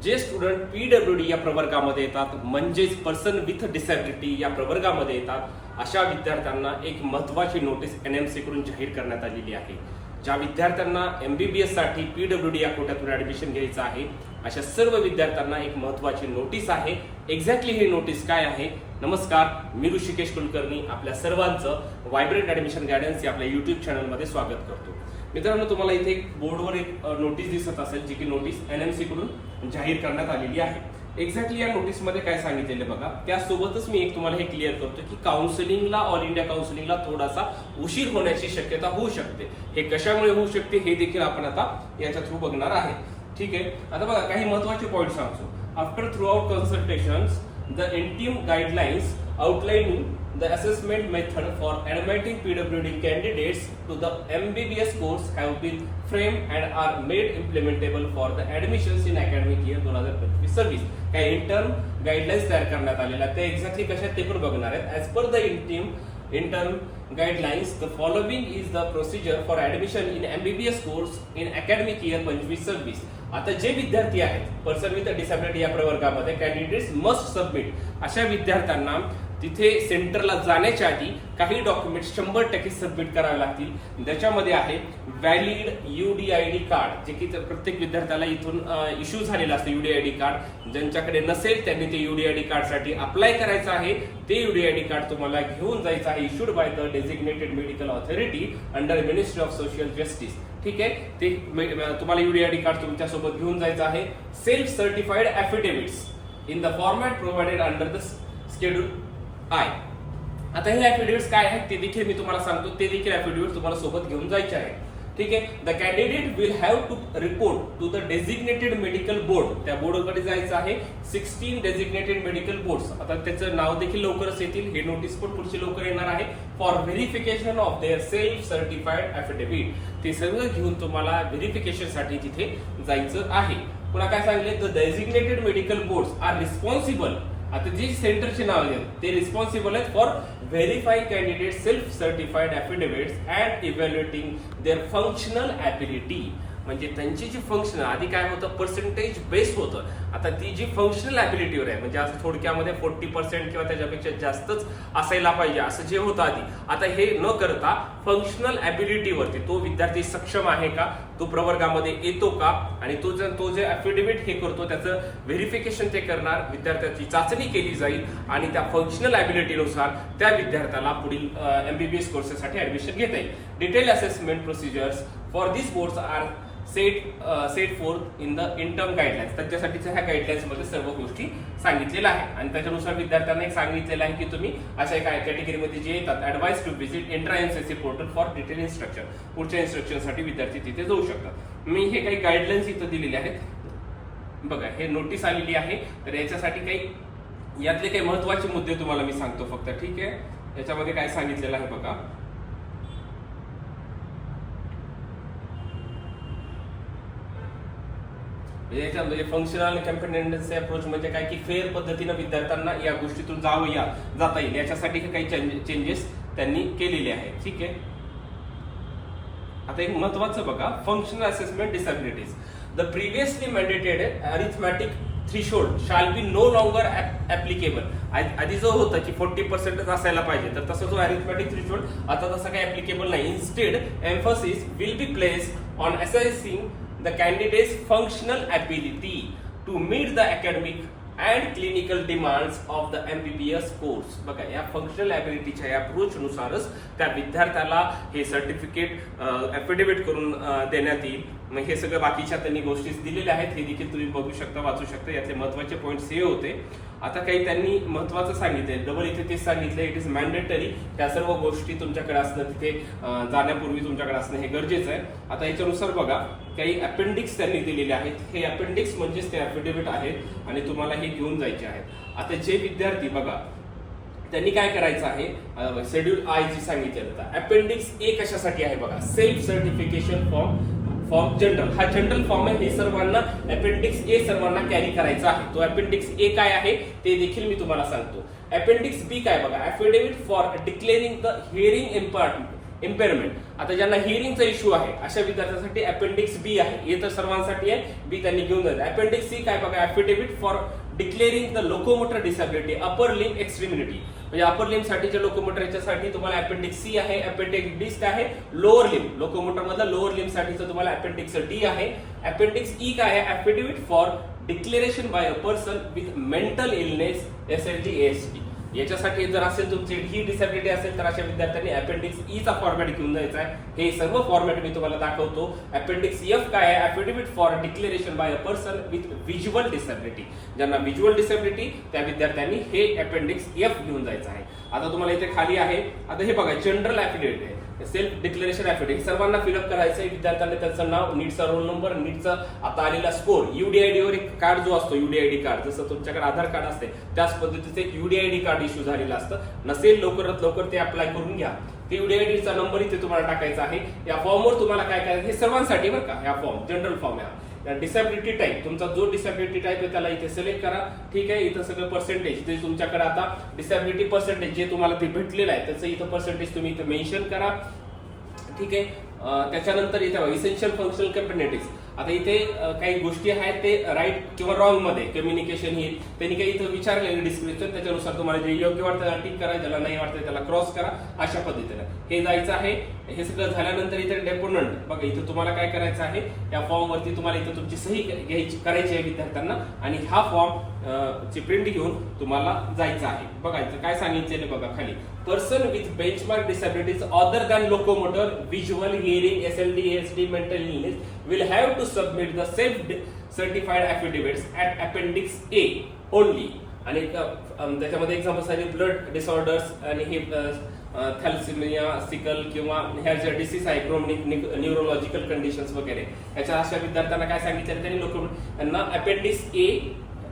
जे student PW D या प्रवर्गामध्ये येतात म्हणजेच पर्सन विथ डिसॅबिलिटी या प्रवर्गामध्ये येतात अशा विद्यार्थ्यांना एक महत्वाची नोटीस एन एम सी कडून जाहीर करण्यात आलेली आहे. ज्या विद्यार्थ्यांना एम बी बी एससाठी साठी पीडब्ल्यू डी या कोट्यातून ऍडमिशन घ्यायचं आहे अशा सर्व विद्यार्थ्यांना एक महत्वाची नोटीस आहे. एक्झॅक्टली ही नोटीस काय आहे? नमस्कार मी ऋषिकेश कुलकर्णी आपल्या सर्वांचं व्हायब्रंट ऍडमिशन गायडन्स या आपल्या युट्यूब चॅनलमध्ये स्वागत करतो. मित्रांनो तुम्हाला इथे एक बोर्डवर एक नोटीस दिसत असेल जी की नोटीस एन एम सी कडून जाहीर करण्यात आलेली आहे. एक्झॅक्टली या नोटीसमध्ये काय सांगितलेलं बघा त्यासोबतच मी एक तुम्हाला हे क्लिअर करतो की काउन्सिलिंगला ऑल इंडिया काउन्सिलिंगला थोडासा उशीर होण्याची शक्यता होऊ शकते. हे कशामुळे होऊ शकते हे देखील आपण आता याच्या थ्रू बघणार आहे. ठीक आहे? आता बघा काही महत्त्वाचे पॉईंट सांगतो. After throughout consultation the interim guidelines outlining the assessment method for admitting PWD candidates to the MBBS course have been framed and are made implementable for the admissions in academic year 2025-26 काय interim guidelines तयार करण्यात आलेल्या ते exactly कशा ते पण बघणार आहेत as per the interim interim guidelines the following is the procedure for admission in M B B S course in academic year पंचवीस सव्वीस आता जे विद्यार्थी आहेत पर्सन विथ डिसॅबिलिटी या प्रवर्गामध्ये कॅन्डिडेट्स मस्ट सबमिट अशा विद्यार्थ्यांना तिथे सेंटरला जाण्याच्या आधी काही डॉक्युमेंट शंभर टक्के सबमिट करावे लागतील. ज्याच्यामध्ये आहे valid U D I D card जे की प्रत्येक विद्यार्थ्याला इथून इश्यू झालेलं असतं युडी आय डी कार्ड. ज्यांच्याकडे नसेल त्यांनी ते युडी आय डी कार्डसाठी अप्लाय करायचं आहे. ते युडी आय डी कार्ड तुम्हाला घेऊन जायचं आहे issued by the designated medical authority under ministry of social justice ठीक आहे? ते तुम्हाला युडी आय डी कार्ड तुमच्यासोबत घेऊन जायचं आहे. Self certified affidavits in the format provided under the schedule I. आता हे ऍफिडेव्हिट्स काय आहेत ते देखील मी तुम्हाला सांगतो. ते देखील ऍफिडेव्हिट तुम्हाला सोबत घेऊन जायचे आहे ठीक आहे? The candidate will have to report to the designated medical board त्या बोर्डकडे जायचं आहे. सिक्स्टीन डेझिग्नेटेड मेडिकल बोर्ड आता त्याचं नाव देखील लवकरच येतील. हे नोटीस पण पुढची लवकर येणार आहे. For verification of their self certified affidavit ते सगळं घेऊन तुम्हाला व्हेरिफिकेशनसाठी तिथे जायचं आहे. पुन्हा काय सांगितले? The designated medical board are responsible आता जी सेंटरचे नाव आहेत ते रिस्पॉन्सिबल आहेत for verify candidate self certified affidavits and evaluating their functional ability म्हणजे त्यांची जी फंक्शन आधी काय होतं पर्सेंटेज बेस होतं. आता ती जी फंक्शनल ॲबिलिटीवर आहे म्हणजे असं थोडक्यामध्ये फोर्टी पर्सेंट किंवा त्याच्यापेक्षा जास्तच असायला पाहिजे असं जे होतं आधी. आता हे न करता फंक्शनल ॲबिलिटीवरती तो विद्यार्थी सक्षम आहे का? तो प्रवर्गामध्ये येतो का? आणि तो जर तो जे ॲफिडेव्हिट हे करतो त्याचं व्हेरिफिकेशन ते करणार विद्यार्थ्याची चाचणी केली जाईल आणि त्या फंक्शनल ॲबिलिटीनुसार त्या विद्यार्थ्याला पुढील एमबीबीएस कोर्सेससाठी ऍडमिशन घेता येईल. Detail assessment procedures for this boards are set set forth in the interim guidelines त्याच्यासाठीच्या ह्या गाईडलाईन्समध्ये सर्व गोष्टी सांगितलेल्या आहे आणि त्याच्यानुसार विद्यार्थ्यांना एक सांगितलेलं आहे की तुम्ही अशा एका कॅटेगरीमध्ये जे येतात advise to visit intra NCC portal for detail instruction पुढच्या इन्स्ट्रक्शनसाठी विद्यार्थी तिथे जाऊ शकतात. मी हे काही गाईडलाईन्स इथं दिलेले आहेत. बघा हे नोटीस आलेली आहे. तर याच्यासाठी काही यातले काही महत्त्वाचे मुद्दे तुम्हाला मी सांगतो फक्त ठीक आहे? याच्यामध्ये काय सांगितलेलं आहे बघा. याच्या म्हणजे फंक्शनल कॅम्पिटेन्सी अप्रोच म्हणजे काय की फेअर पद्धतीनं विद्यार्थ्यांना या गोष्टीतून जावं या जाता येईल. याच्यासाठी हे काही चेंजेस त्यांनी केलेले आहेत. ठीक आहे? आता एक महत्वाचं बघा functional assessment disabilities the previously mandated arithmetic threshold shall be no longer applicable आधी जो होतं की फोर्टी पर्सेंटच असायला पाहिजे तर तसं जो अरिथमॅटिक थ्रीशोल्ड आता तसं काही ऍप्लिकेबल नाही. Instead emphasis will be place on assessing the candidate's functional ability to meet the academic and clinical demands of the MBBS course बघा या फंक्शनल ॲबिलिटीच्या या अप्रोच नुसारच त्या विद्यार्थ्याला हे सर्टिफिकेट ॲफिडेव्हिट करून अं, देण्यात येईल मग हे सगळं बाकीच्या त्यांनी गोष्टी दिलेल्या आहेत हे देखील तुम्ही बघू शकता वाचू शकता. यातले महत्त्वाचे पॉईंट्स हे होते. आता काही त्यांनी महत्वाचं सांगितलंय. डबल इथे तेच सांगितलं इट इज मॅन्डेटरी त्या सर्व गोष्टी तुमच्याकडे असणं तिथे जाण्यापूर्वी तुमच्याकडे असणं हे गरजेचं आहे. आता याच्यानुसार बघा काही अपेंडिक्स त्यांनी दिलेले आहेत. हे अपेंडिक्स म्हणजेच ते अफिडेव्हिट आहेत आणि तुम्हाला हे घेऊन जायचे आहेत. आता जे विद्यार्थी बघा त्यांनी काय करायचं आहे? शेड्यूल आय जी सांगितलेलं होतं अपेंडिक्स ए कशासाठी आहे बघा? Self certification form form general हा जनरल फॉर्म आहे हे सर्वांना अपेंडिक्स ए सर्वांना कॅरी करायचा आहे. तो अपेंडिक्स ए काय आहे ते देखील मी तुम्हाला सांगतो. अपेंडिक्स बी काय बघा affidavit for declaring the hearing impart impairment आता ज्यांना हिअरिंगचा इश्यू आहे अशा विद्यार्थ्यांसाठी अपेंडिक्स बी आहे. हे तर सर्वांसाठी आहे बी त्यांनी घेऊन जायचं अपेंडिक्स सी काय बघा affidavit for declaring the locomotor disability upper limb extremity म्हणजे अपर लिम साठीच्या लोकोमोटर याच्यासाठी तुम्हाला अपेंडिक्स सी आहे अपेंडिक्स डी आहे लोअर लिम लोकोमोटर मधला लोअर लिम साठीचं तुम्हाला अपेंडिक्स डी आहे. अपेंडिक्स ई काय आहे? Affidavit for declaration by a person with mental illness S L G S T याच्यासाठी जर असेल तुमची ही डिसॅबिलिटी असेल तर अशा विद्यार्थ्यांनी अपेंडिक्स ईचा फॉर्मॅट घेऊन जायचा आहे. हे सर्व फॉर्मॅट मी तुम्हाला दाखवतो. अपेंडिक्स एफ काय आहे? Affidavit for declaration by a person with visual disability ज्यांना व्हिज्युअल डिसॅबिलिटी त्या विद्यार्थ्यांनी हे अपेंडिक्स एफ घेऊन जायचं आहे. आता तुम्हाला इथे खाली आहे. आता हे बघा जनरल अफिडेव्हिट आहे. सेल्फ डिक्लेरेशन अफिडेव्हिट सर्वांना फिलअप करायचं आहे. विद्यार्थ्यांनी त्यांचं नाव नीटचा रोल नंबर नीटचा आता आलेला स्कोर युडीआयडीवर एक कार्ड जो असतो युडीआयडी कार्ड जसं तुमच्याकडे आधार कार्ड असते त्याच पद्धतीचं एक युडीआयडी कार्ड इश्यू झालेलं असतं. नसेल लवकरात लवकर ते अप्लाय करून घ्या. ते युडीआयडीचा नंबर इथे तुम्हाला टाकायचा आहे. या फॉर्मवर तुम्हाला काय करायचं हे सर्वांसाठी बरं का या फॉर्म जनरल फॉर्म आहे डिसॅबिलिटी टाईप तुमचा जो डिसॅबिलिटी टाईप आहे त्याला इथे सिलेक्ट करा. ठीक आहे इथं सगळं पर्सेंटेज जे तुमच्याकडे आता डिसॅबिलिटी पर्सेंटेज जे तुम्हाला ते भेटलेलं आहे त्याचं इथं पर्सेंटेज तुम्ही इथं मेन्शन करा. ठीक आहे त्याच्यानंतर इथे इसेन्शियल फंक्शनल कॅपॅबिलिटीज आता इथे काही गोष्टी आहेत ते राईट किंवा रॉंगमध्ये कम्युनिकेशन ही. त्यांनी काही इथं विचारलेले डिस्क्रिप्शन त्याच्यानुसार तुम्हाला जे योग्य वाटतं त्याला टिक करा ज्याला नाही वाटतं त्याला क्रॉस करा अशा पद्धतीने. हे जायचं आहे हे सगळं झाल्यानंतर इथे डेपोनंट बघा इथं तुम्हाला काय करायचं आहे? या फॉर्म वरती तुम्हाला इथं तुमची सही घ्यायची करायची आहे विद्यार्थ्यांना आणि हा फॉर्म ची प्रिंट घेऊन तुम्हाला जायचं आहे. बघा इथं काय सांगितलेलं बघा खाली. Person with benchmark disabilities other than locomotor visual hearing S L D S D mental illness will have to submit the self certified affidavits at appendix A only आणि त्याच्यामध्ये एक्झाम्पल आहे ब्लड डिसऑर्डर्स आणि हे थॅल्सिमिया sickle किंवा ह्या ज्या disease आहे chronic neurological conditions वगैरे याच्या अशा विद्यार्थ्यांना काय सांगितलं त्यांनी लोक त्यांना अपेंडिक्स ए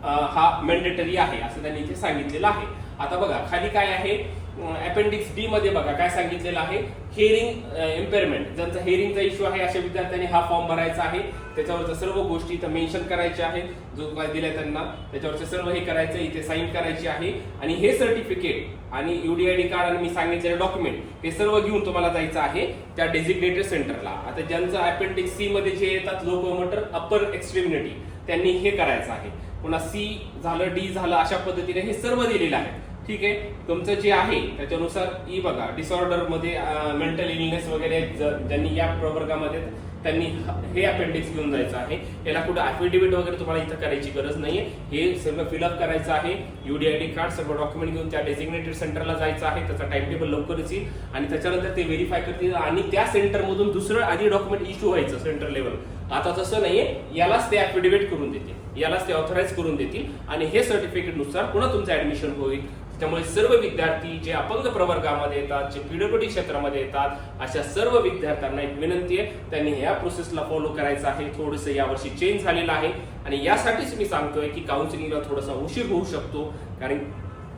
हा मेंडेटरी आहे असं त्यांनी इथे सांगितलेलं आहे. आता बघा खाली काय आहे? अपेंडिक्स डी मध्ये बघा काय सांगितलेलं आहे? हेअरिंग इम्पेअरमेंट ज्यांचा हेअरिंगचा इश्यू आहे अशा विद्यार्थ्यांनी हा फॉर्म भरायचा आहे. त्याच्यावरच्या सर्व गोष्टी इथं मेन्शन करायच्या आहेत. जो काय दिलाय त्यांना त्याच्यावरचे सर्व हे करायचं इथे साईन करायची आहे. आणि हे सर्टिफिकेट आणि युडीआयडी कार्ड आणि मी सांगितलेलं डॉक्युमेंट हे सर्व घेऊन तुम्हाला जायचं आहे त्या डेझिग्नेटेड सेंटरला आता ज्यांचं अपेंडिक्स सी मध्ये जे येतात लोकोमोटर अपर एक्स्ट्रीमिनिटी त्यांनी हे करायचं आहे. पुन्हा सी झालं डी झालं अशा पद्धतीने हे सर्व दिलेलं आहे. ठीक आहे. तुमचं जे आहे त्याच्यानुसार ई बघा डिसऑर्डरमध्ये मेंटल इलनेस वगैरे ज्यांनी या प्रवर्गामध्ये त्यांनी हे अपेंडिक्स घेऊन जायचं आहे. याला कुठं अफिडेव्हिट वगैरे तुम्हाला इथं करायची गरज नाहीये. हे सगळं फिलअप करायचं आहे. युडीआयडी कार्ड सर्व डॉक्युमेंट घेऊन त्या डेसिग्नेटेड सेंटरला जायचं आहे. त्याचा टाइम टेबल लवकरच येईल. आणि त्याच्यानंतर ते व्हेरीफाय करतील. आणि त्या सेंटरमधून दुसरं आधी डॉक्युमेंट इश्यू व्हायचं सेंटर लेवल आता तसं नाहीये. यालाच ते अफिडेव्हिट करून देतील. यालाच ते ऑथराईज करून देतील. आणि हे सर्टिफिकेटनुसार पुन्हा तुमचं ऍडमिशन होईल. त्यामुळे सर्व विद्यार्थी जे अपंग प्रवर्गामध्ये येतात जे पीडब्ल्यूडी क्षेत्रामध्ये येतात अशा सर्व विद्यार्थ्यांना एक विनंती आहे त्यांनी ह्या प्रोसेसला फॉलो करायचं आहे. थोडंसं यावर्षी चेंज झालेलं आहे. आणि यासाठीच मी सांगतोय की काउन्सिलिंगला थोडासा उशीर होऊ शकतो. कारण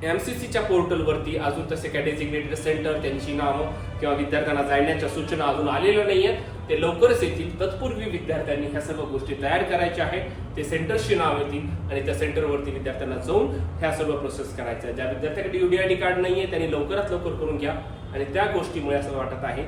एमसीसीच्या पोर्टलवरती अजून तसे काय डेसिग्नेटेड सेंटर त्यांची नावं किंवा विद्यार्थ्यांना जाण्याच्या सूचना अजून आलेल्या नाही आहेत ते लवकरच येतील. तत्पूर्वी विद्यार्थ्यांनी ह्या सर्व गोष्टी तयार करायच्या आहेत. ते सेंटरशी नाव येतील आणि त्या सेंटरवरती विद्यार्थ्यांना जाऊन ह्या सर्व प्रोसेस करायच्या ज्या विद्यार्थ्याकडे युडीआयडी कार्ड नाहीये त्यांनी लवकरात लवकर करून घ्या. आणि त्या गोष्टीमुळे असं वाटत आहे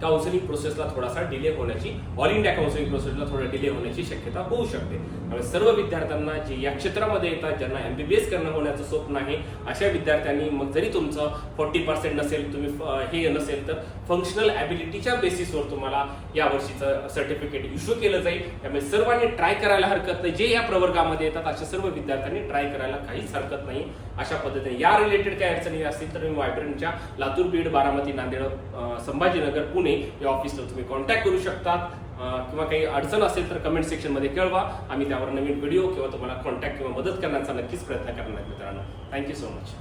काउन्सिलिंग प्रोसेसला थोडासा डिले होण्याची ऑल इंडिया काउन्सिलिंग प्रोसेसला थोडा डिले होण्याची शक्यता होऊ शकते. त्यामुळे सर्व विद्यार्थ्यांना जे या क्षेत्रामध्ये येतात ज्यांना एमबीबीएस करणं होण्याचं स्वप्न आहे अशा विद्यार्थ्यांनी मग जरी तुमचं फोर्टी पर्सेंट नसेल तुम्ही हे नसेल तर फंक्शनल ॲबिलिटीच्या बेसिसवर तुम्हाला या वर्षीचं सर्टिफिकेट इश्यू केलं जाईल. त्यामुळे सर्वांनी ट्राय करायला हरकत नाही. जे या प्रवर्गामध्ये येतात अशा सर्व विद्यार्थ्यांनी ट्राय करायला काहीच हरकत नाही. अशा पद्धतीने या रिलेटेड काही अडचणी असतील तर मी वायब्रंटच्या लातूर बीड बारामती नांदेड संभाजीनगर पुणे या ऑफिसला तुम्ही कॉन्टॅक्ट करू शकता किंवा काही अडचण असेल तर कमेंट सेक्शनमध्ये कळवा. आम्ही त्यावर नवीन व्हिडिओ किंवा तुम्हाला कॉन्टॅक्ट किंवा मदत करण्याचा नक्कीच प्रयत्न करणार मित्रांनो. Thank you so much